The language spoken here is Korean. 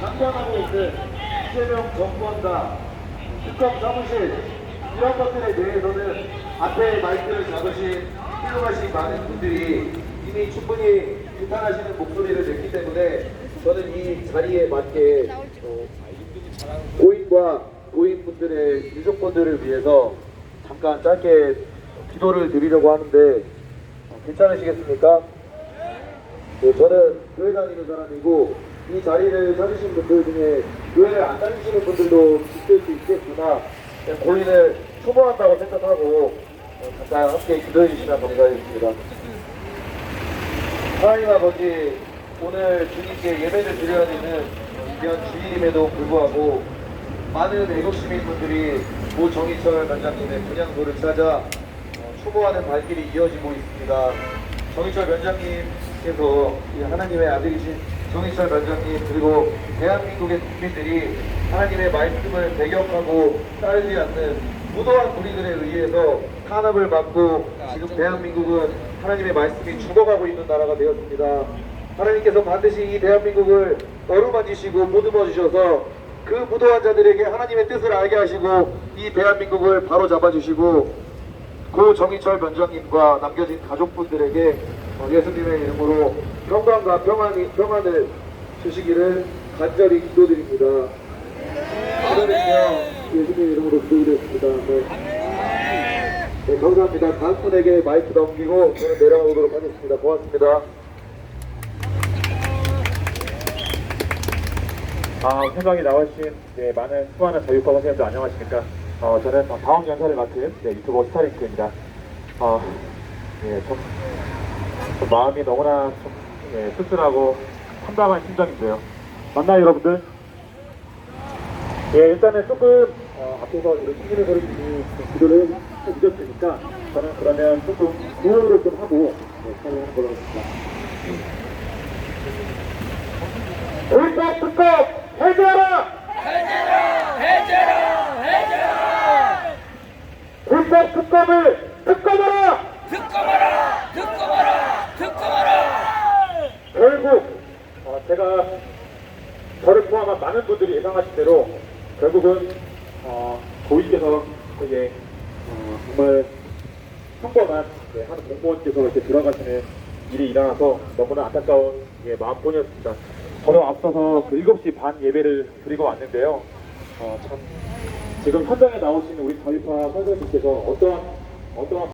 강권하고 있는 이재명 정권과 특검 사무실 이런 것들에 대해서는 앞에 마이크를 잡으신 훌륭하신 많은 분들이 이미 충분히 비판하시는 목소리를 냈기 때문에 저는 이 자리에 맞게 어, 고인과 고인분들의 유족분들을 위해서 잠깐 짧게 기도를 드리려고 하는데 어, 괜찮으시겠습니까? 네, 저는 교회 다니는 사람이고 이 자리를 찾으신 분들 중에 교회를 안 다니시는 분들도 있을 수 있겠으나 그냥 고인을 추모한다고 생각하고 어, 잠깐 함께 기도해 주시면 감사하겠습니다. 하나님 아버지 오늘 주님께 예배를 드려야 되는 이런 주일임에도 불구하고 많은 애국 시민 분들이 모 정희철 면장님의 분향소를 찾아 어, 추모하는 발길이 이어지고 있습니다. 정희철 면장님께서 이 하나님의 아들이신 정희철 면장님 그리고 대한민국의 국민들이 하나님의 말씀을 배격하고 따르지 않는 무도한 우리들에 의해서 탄압을 받고 지금 대한민국은 하나님의 말씀이 죽어가고 있는 나라가 되었습니다. 하나님께서 반드시 이 대한민국을 어루만지시고 보듬어 주셔서 그 무도한 자들에게 하나님의 뜻을 알게 하시고 이 대한민국을 바로 잡아주시고 고 정희철 면장님과 남겨진 가족분들에게 어, 예수님의 이름으로 평강과 평안이, 평안을 주시기를 간절히 기도드립니다. 그러면요 예수님의 이름으로 기도드렸습니다. 네. 네, 감사합니다. 다음 분에게 마이크 넘기고 저는 내려가도록 하겠습니다. 고맙습니다. 아, 현장에 나오신 네, 많은 수많은 자유파 선생님들 안녕하십니까? 어, 저는 다음 연사를 맡은 네, 유튜버 스타링크입니다. 어, 예, 좀, 좀 마음이 너무나 좀 예, 씁쓸하고 참담한 심정인데요. 맞나요, 여러분들? 예, 일단은 조금 어, 앞에서 우리 신기를 거리기 기도를 해주셨으니까 저는 그러면 조금 구호를 좀 하고 네, 촬영하는 걸로 하겠습니다. 불법 특검 해제하라! 해제라! 해제라! 불법 특검을 특검하라! 특검하라! 특검하라! 특검하라! 결국 어, 제가 저를 포함한 많은 분들이 예상하신 대로 결국은 어, 고위께서 이제 어, 정말 평범한 네, 한 공무원께서 이렇게 들어가시는 일이 일어나서 너무나 안타까운 예, 마음뿐이었습니다. 저도 앞서서 그 7시 반 예배를 드리고 왔는데요. 어, 참. 지금 현장에 나오신 우리 저희파 선생님께서 어떠한 어떠한